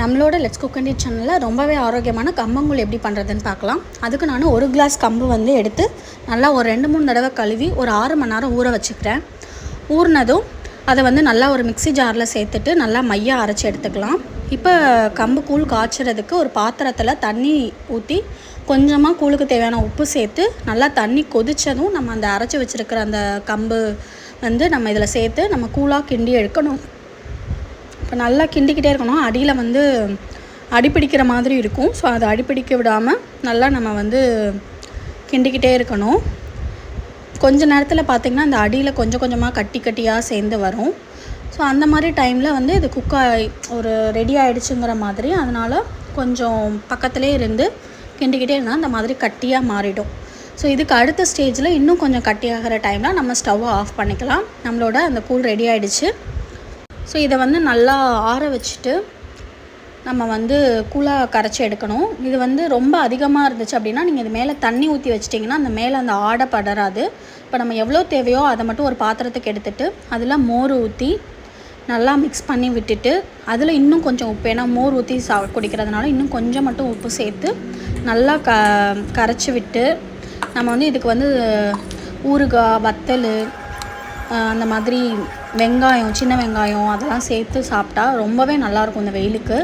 நம்மளோட let's cook and சேனலில் ரொம்பவே ஆரோக்கியமான கம்பங்கூழ் எப்படி பண்ணுறதுன்னு பார்க்கலாம். அதுக்கு நான் ஒரு கிளாஸ் கம்பு வந்து எடுத்து நல்லா ஒரு ரெண்டு மூணு தடவை கழுவி ஒரு ஆறு மணி நேரம் ஊற வச்சுக்கிறேன். ஊறினதும் அதை வந்து நல்லா ஒரு மிக்ஸி ஜாரில் சேர்த்துட்டு நல்லா மையாக அரைச்சி எடுத்துக்கலாம். இப்போ கம்பு கூழ் காய்ச்சறதுக்கு ஒரு பாத்திரத்தில் தண்ணி ஊற்றி கொஞ்சமாக கூழுக்கு தேவையான உப்பு சேர்த்து நல்லா தண்ணி கொதித்ததும் நம்ம அந்த அரைச்சி வச்சுருக்கிற அந்த கம்பு வந்து நம்ம இதில் சேர்த்து நம்ம கூழாக கிண்டி எடுக்கணும். இப்போ நல்லா கிண்டிக்கிட்டே இருக்கணும். அடியில் வந்து அடிப்பிடிக்கிற மாதிரி இருக்கும். ஸோ அதை அடிப்பிடிக்க விடாமல் நல்லா நம்ம வந்து கிண்டிக்கிட்டே இருக்கணும். கொஞ்ச நேரத்தில் பார்த்திங்கன்னா அந்த அடியில் கொஞ்சம் கொஞ்சமாக கட்டி கட்டியாக சேர்ந்து வரும். ஸோ அந்த மாதிரி டைமில் வந்து இது குக் ஆகி ஒரு ரெடி ஆகிடுச்சுங்கிற மாதிரி அதனால் கொஞ்சம் பக்கத்துலேயே இருந்து கிண்டிக்கிட்டே இருந்தால் அந்த மாதிரி கட்டியாக மாறிடும். ஸோ இதுக்கு அடுத்த ஸ்டேஜில் இன்னும் கொஞ்சம் கட்டியாகிற டைமில் நம்ம ஸ்டவ்வை ஆஃப் பண்ணிக்கலாம். நம்மளோட அந்த கூழ் ரெடி ஆகிடுச்சு ஸோ இதை வந்து நல்லா ஆற வச்சுட்டு நம்ம வந்து கூழாக கரைச்சி எடுக்கணும். இது வந்து ரொம்ப அதிகமாக இருந்துச்சு அப்படின்னா நீங்கள் இது மேலே தண்ணி ஊற்றி வச்சிட்டிங்கன்னா அந்த மேலே அந்த ஆடை படராது. இப்போ நம்ம எவ்வளோ தேவையோ அதை மட்டும் ஒரு பாத்திரத்துக்கு எடுத்துகிட்டு அதில் மோர் ஊற்றி நல்லா மிக்ஸ் பண்ணி விட்டுட்டு அதில் இன்னும் கொஞ்சம் உப்பு. ஏன்னா மோர் ஊற்றி சா குடிக்கிறதுனால இன்னும் கொஞ்சம் மட்டும் உப்பு சேர்த்து நல்லா க கரைச்சி விட்டு நம்ம வந்து இதுக்கு வந்து ஊறுகாய் வத்தல் அந்த மாதிரி வெங்காயம் சின்ன வெங்காயம் அதெல்லாம் சேர்த்து சாப்பிட்டா ரொம்பவே நல்லாயிருக்கும் இந்த வெயிலுக்கு.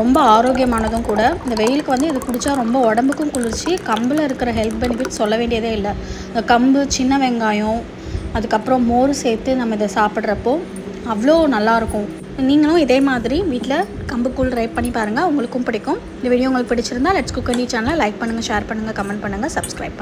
ரொம்ப ஆரோக்கியமானதும் கூட. இந்த வெயிலுக்கு வந்து இது குடித்தா ரொம்ப உடம்புக்கும் குளிர்ச்சி கம்பில் இருக்கிற ஹெல்த் பெனிஃபிட் சொல்ல வேண்டியதே இல்லை. இந்த கம்பு சின்ன வெங்காயம் அதுக்கப்புறம் மோர் சேர்த்து நம்ம இதை சாப்பிட்றப்போ அவ்வளோ நல்லாயிருக்கும். நீங்களும் இதே மாதிரி வீட்டில் கம்புக்கூழ் ட்ரை பண்ணி பாருங்கள் உங்களுக்கும் பிடிக்கும். இந்த வீடியோ உங்களுக்கு பிடிச்சிருந்தா லெட்ஸ் குக்கர் அண்டி சேனலை லைக் பண்ணுங்கள் ஷேர் பண்ணுங்கள் கமெண்ட் பண்ணுங்கள் சப்ஸ்கிரைப் பண்ணுங்கள்